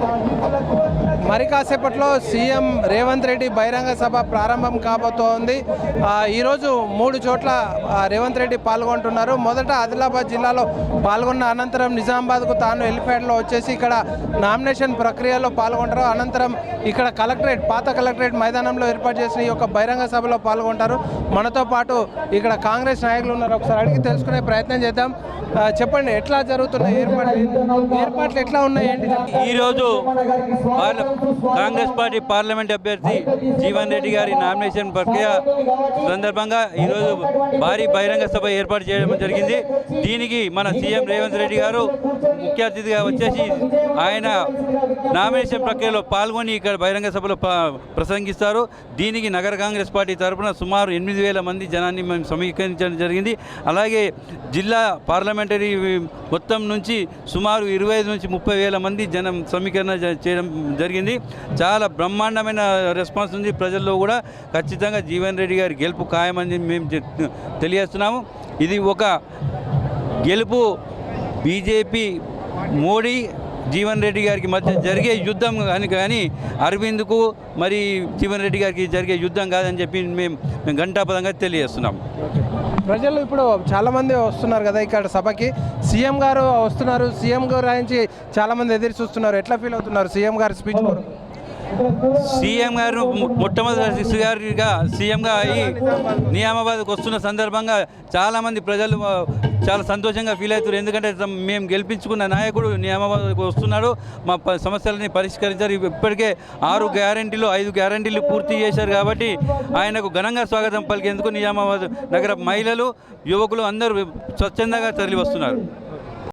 Thank you. మరి కాసేపట్లో CM Revanth Reddy బహిరంగ సభ ప్రారంభం కాబోతోంది. ఈరోజు మూడు చోట్ల రేవంత్ రెడ్డి పాల్గొంటున్నారు. మొదట ఆదిలాబాద్ జిల్లాలో పాల్గొన్న అనంతరం నిజామాబాద్కు తాను ఎలిఫెంట్లో వచ్చేసి ఇక్కడ నామినేషన్ ప్రక్రియలో పాల్గొంటారు. అనంతరం ఇక్కడ కలెక్టరేట్ పాత కలెక్టరేట్ మైదానంలో ఏర్పాటు చేసిన ఈ యొక్క బహిరంగ సభలో పాల్గొంటారు. మనతో పాటు ఇక్కడ కాంగ్రెస్ నాయకులు ఉన్నారు. ఒకసారి అడిగి తెలుసుకునే ప్రయత్నం చేద్దాం. చెప్పండి ఎట్లా జరుగుతున్నాయి? ఏర్పాట్లు ఏర్పాట్లు ఎట్లా ఉన్నాయి? ఏంటి ఈరోజు కాంగ్రెస్ పార్టీ పార్లమెంట్ అభ్యర్థి జీవన్ రెడ్డి గారి నామినేషన్ ప్రక్రియ సందర్భంగా ఈరోజు భారీ బహిరంగ సభ ఏర్పాటు చేయడం జరిగింది. దీనికి మన సీఎం రేవంత్ రెడ్డి గారు ముఖ్య అతిథిగా వచ్చేసి ఆయన నామినేషన్ ప్రక్రియలో పాల్గొని ఇక్కడ బహిరంగ సభలో ప్రసంగిస్తారు. దీనికి నగర కాంగ్రెస్ పార్టీ తరఫున సుమారు ఎనిమిది వేల మంది జనాన్ని మేము సమీకరించడం జరిగింది. అలాగే జిల్లా పార్లమెంటరీ మొత్తం నుంచి సుమారు ఇరవై ఐదు నుంచి ముప్పై వేల మంది జనం సమీకరణ చేయడం జరిగింది. చాలా బ్రహ్మాండమైన రెస్పాన్స్ ఉంది. ప్రజల్లో కూడా ఖచ్చితంగా జీవన్ రెడ్డి గారి గెలుపు ఖాయమని మేము తెలియజేస్తున్నాము. ఇది ఒక గెలుపు బీజేపీ మోడీ జీవన్ రెడ్డి గారికి మధ్య జరిగే యుద్ధం కానీ కానీ అరవింద్కు మరి జీవన్ రెడ్డి గారికి జరిగే యుద్ధం కాదని చెప్పి మేము మేము ఘంటాపదంగా తెలియజేస్తున్నాం ప్రజలు ఇప్పుడు చాలా మంది వస్తున్నారు కదా ఇక్కడ సభకి. సీఎం గారు వస్తున్నారు. సీఎం గారు గురించి చాలా మంది ఎదురు చూస్తున్నారు. ఎట్లా ఫీల్ అవుతున్నారు? సీఎం గారి స్పీచ్ సీఎం గారు మొట్టమొదటి గారిగా సీఎంగా అయ్యి నియామాబాద్కు వస్తున్న సందర్భంగా చాలామంది ప్రజలు చాలా సంతోషంగా ఫీల్ అవుతారు ఎందుకంటే మేము గెలిపించుకున్న నాయకుడు నియామాబాద్కు వస్తున్నాడు. మా ప- సమస్యలని పరిష్కరించారు. ఇప్పటికే ఆరు గ్యారంటీలు ఐదు గ్యారంటీలు పూర్తి చేశారు కాబట్టి ఆయనకు ఘనంగా స్వాగతం పలికేందుకు నియామాబాద్ నగర మహిళలు యువకులు అందరూ స్వచ్ఛందంగా తరలి వస్తున్నారు